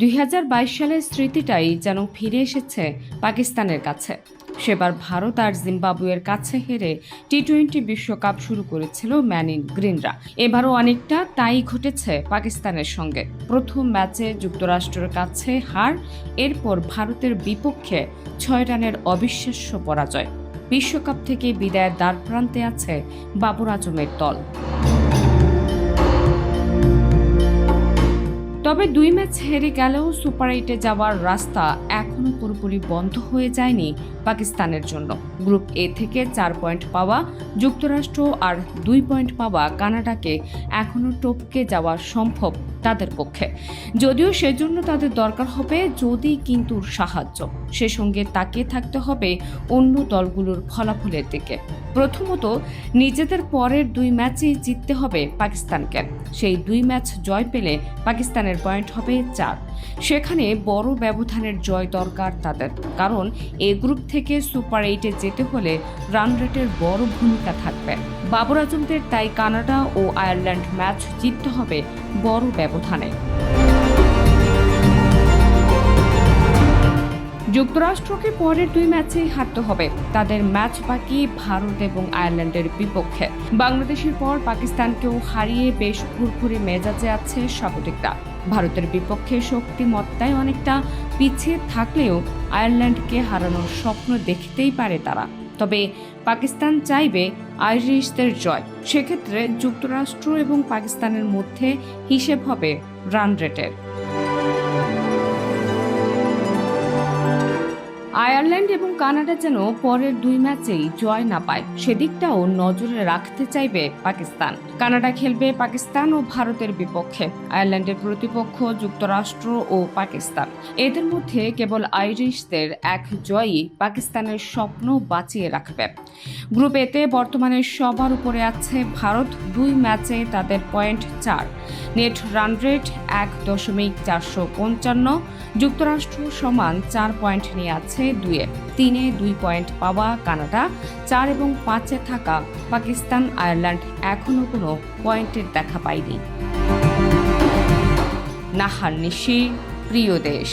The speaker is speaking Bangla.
দুই হাজার বাইশ সালের স্মৃতিটাই যেন ফিরে এসেছে পাকিস্তানের কাছে। সেবার ভারত আর জিম্বাবুয়ের কাছে হেরে টি টোয়েন্টি বিশ্বকাপ শুরু করেছিল ম্যানিন গ্রিনরা। এবারও অনেকটা তাই ঘটেছে পাকিস্তানের সঙ্গে। প্রথম ম্যাচে যুক্তরাষ্ট্রের কাছে হার, এরপর ভারতের বিপক্ষে ছয় রানের অবিশ্বাস্য পরাজয়। বিশ্বকাপ থেকে বিদায়ের দ্বার প্রান্তে আছে বাবর আজমের দল। তবে দুই ম্যাচ হেরে গেলেও সুপার এইটে যাওয়ার রাস্তা এখনও পুরোপুরি বন্ধ হয়ে যায়নি পাকিস্তানের জন্য। গ্রুপ এ থেকে চার পয়েন্ট পাওয়া যুক্তরাষ্ট্র আর দুই পয়েন্ট পাওয়া কানাডাকে এখনও টপকে যাওয়া সম্ভব তাদের পক্ষে। যদিও সেজন্য তাদের দরকার হবে যদি কিন্তু সাহায্য। সে সঙ্গে তাকিয়ে থাকতে হবে অন্য দলগুলোর ফলাফলের দিকে। প্রথমত, নিজেদের পরের দুই ম্যাচেই জিততে হবে পাকিস্তানকে। সেই দুই ম্যাচ জয় পেলে পাকিস্তানের পয়েন্ট হবে চার সেখানে বড় ব্যবধানের জয় দরকার তাদের। কারণ এ গ্রুপ থেকে সুপার এইটে যেতে হলে রান রেটের বড় ভূমিকা থাকবে। বাবর আজমদের তাই কানাডা ও আয়ারল্যান্ড ম্যাচ জিততে হবে বড় ব্যবধানে। যুক্তরাষ্ট্রকে পরের দুই ম্যাচেই হারতে হবে। তাদের ম্যাচ বাকি ভারত এবং আয়ারল্যান্ডের বিপক্ষে। বাংলাদেশের পর পাকিস্তানকেও হারিয়ে বেশ ফুরফুরে মেজাজে আছে স্বাগতিকরা। ভারতের বিপক্ষে শক্তিমত্তায় অনেকটা পিছিয়ে থাকলেও আয়ারল্যান্ডকে হারানোর স্বপ্ন দেখতেই পারে তারা। তবে পাকিস্তান চাইবে আইরিশদের জয়। সেক্ষেত্রে যুক্তরাষ্ট্র এবং পাকিস্তানের মধ্যে হিসেব হবে রান রেটের। আয়ারল্যান্ড এবং কানাডা যেন পরের দুই ম্যাচেই জয় না পায়, সেদিকটাও নজরে রাখতে চাইবে পাকিস্তান। কানাডা খেলবে পাকিস্তান ও ভারতের বিপক্ষে, আয়ারল্যান্ডের প্রতিপক্ষ যুক্তরাষ্ট্র ও পাকিস্তান। এদের মধ্যে কেবল আইরিশদের এক জয়ই পাকিস্তানের স্বপ্ন বাঁচিয়ে রাখবে। গ্রুপ এতে বর্তমানে সবার উপরে আছে ভারত, দুই ম্যাচে তাদের পয়েন্ট চার। নেট রান রেট এক দশমিক চারশো পঞ্চান্ন, যুক্তরাষ্ট্র সমান চার পয়েন্ট নিয়ে আছে দুয়ে তিনে দুই পয়েন্ট পাওয়া কানাডা, চার এবং পাঁচে থাকা পাকিস্তান, আয়ারল্যান্ড এখনও কোনো পয়েন্টের দেখা পায়নি। নাহার নিশি, প্রিয় দেশ।